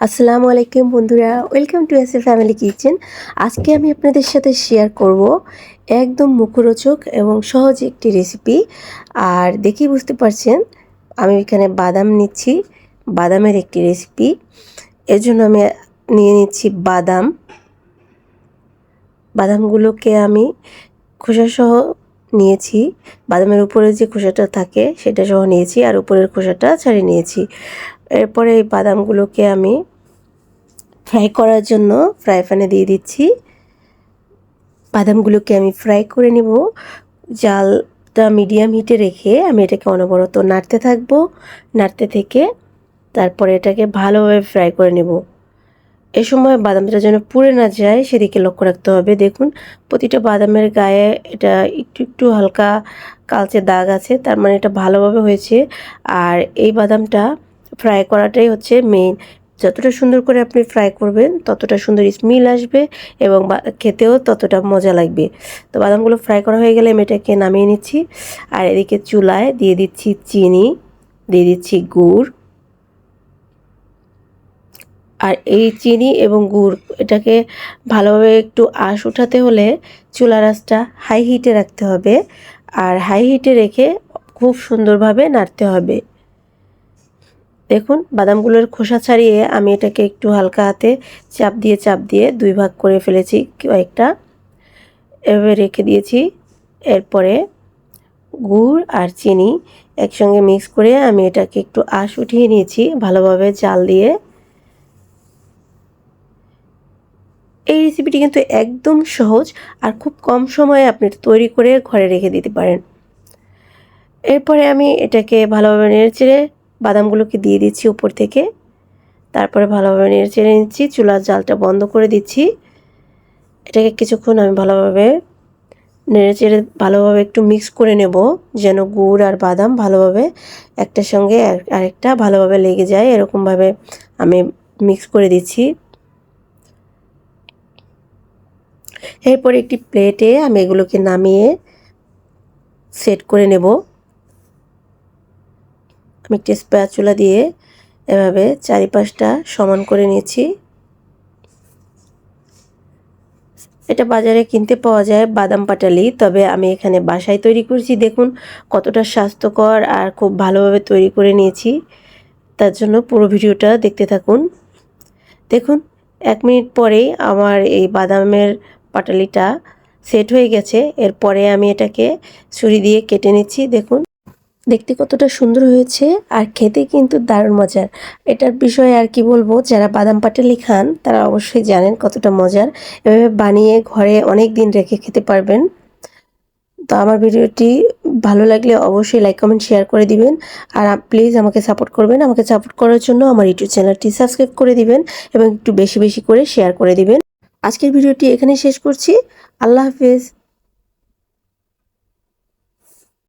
আসসালামু আলাইকুম বন্ধুরা, welcome to S A family kitchen. আজকে আমি আপনাদের সাথে শেয়ার করব একদম মুখরোচক এবং সহজ একটি রেসিপি। আর দেখেই বুঝতে পারছেন, আমি এখানে বাদাম নিচ্ছি, বাদামের একটি রেসিপি। এর জন্য আমি নিয়ে নিচ্ছি বাদাম। বাদামগুলোকে আমি খোসাসহ নিয়েছি। বাদামের উপরে যে খোসাটা থাকে, সেটা সহ নিয়েছি, আর উপরের খোসাটা ছাড়িয়ে নিয়েছি। এরপরে এই বাদামগুলোকে আমি ফ্রাই করার জন্য ফ্রাই প্যানে দিয়ে দিচ্ছি। বাদামগুলোকে আমি ফ্রাই করে নিব। জালটা মিডিয়াম হিটে রেখে আমি এটাকে অনবরত নাড়তে থাকব। নাড়তে থেকে তারপরে এটাকে ভালোভাবে ফ্রাই করে নেব। এ সময় বাদামটা যেন পুড়ে না যায় সেদিকে লক্ষ্য রাখতে হবে। দেখুন, প্রতিটা বাদামের গায়ে এটা একটু একটু হালকা কালচে দাগ আছে, তার মানে এটা ভালোভাবে হয়েছে। আর এই বাদামটা ফ্রাই করাটাই হচ্ছে মেইন যতটা সুন্দর করে আপনি ফ্রাই করবেন, ততটা সুন্দর স্মেল আসবে এবং খেতেও ততটা মজা লাগবে। তো বাদামগুলো ফ্রাই করা হয়ে গেলে আমি এটাকে নামিয়ে নিচ্ছি। আর এদিকে চুলায় দিয়ে দিচ্ছি চিনি, দিয়ে দিচ্ছি গুড়। আর এই চিনি এবং গুড়, এটাকে ভালোভাবে একটু আঁশ উঠাতে হলে চুলা রাসটা হাই হিটে রাখতে হবে। আর হাই হিটে রেখে খুব সুন্দরভাবে নাড়তে হবে। দেখুন, বাদামগুলোর খোসা ছাড়িয়ে আমি এটাকে একটু হালকা হাতে চাপ দিয়ে চাপ দিয়ে দুই ভাগ করে ফেলেছি কয়েকটা। এভাবে রেখে দিয়েছি। এরপরে গুড় আর চিনি একসঙ্গে মিক্স করে আমি এটাকে একটু আশ উঠিয়ে নিয়েছি ভালোভাবে জাল দিয়ে। এই রেসিপিটি কিন্তু একদম সহজ আর খুব কম সময়ে আপনি তৈরি করে ঘরে রেখে দিতে পারেন। এরপরে আমি এটাকে ভালোভাবে নেড়ে চেড়ে বাদামগুলোকে দিয়ে দিচ্ছি উপর থেকে। তারপরে ভালোভাবে নেড়ে চেড়ে নিচ্ছি, চুলার জালটা বন্ধ করে দিচ্ছি। এটাকে কিছুক্ষণ আমি ভালোভাবে নেড়ে চেড়ে ভালোভাবে একটু মিক্স করে নেব, যেন গুড় আর বাদাম ভালোভাবে একটার সঙ্গে আরেকটা ভালোভাবে লেগে যায়। এরকমভাবে আমি মিক্স করে দিচ্ছি। এরপর একটি প্লেটে আমি এগুলোকে নামিয়ে সেট করে নেব। আমি একটি স্প্যাচুলা দিয়ে এভাবে চারিপাশটা সমান করে নিয়েছি। এটা বাজারে কিনতে পাওয়া যায় বাদাম পাটালি, তবে আমি এখানে বাসায় তৈরি করছি। দেখুন কতটা স্বাস্থ্যকর আর খুব ভালোভাবে তৈরি করে নিয়েছি। তার জন্য পুরো ভিডিওটা দেখতে থাকুন। দেখুন, এক মিনিট পরেই আমার এই বাদামের পাটালিটা সেট হয়ে গেছে। এরপরে আমি এটাকে ছুরি দিয়ে কেটে নিচ্ছি। দেখুন দেখতে কতটা সুন্দর হয়েছে আর খেতে কিন্তু দারুণ মজার। এটার বিষয়ে আর কি বলব, যারা বাদাম পাটালি খান, তারা অবশ্যই জানেন কতটা মজার। এভাবে বানিয়ে ঘরে অনেক দিন রেখে খেতে পারবেন। তো আমার ভিডিওটি ভালো লাগলে অবশ্যই লাইক কমেন্ট শেয়ার করে দিবেন। আর প্লিজ আমাকে সাপোর্ট করবেন। আমাকে সাপোর্ট করার জন্য আমার ইউটিউব চ্যানেলটি সাবস্ক্রাইব করে দিবেন এবং একটু বেশি বেশি করে শেয়ার করে দিবেন। আজকের ভিডিওটি এখানে শেষ করছি। আল্লাহ হাফেজ।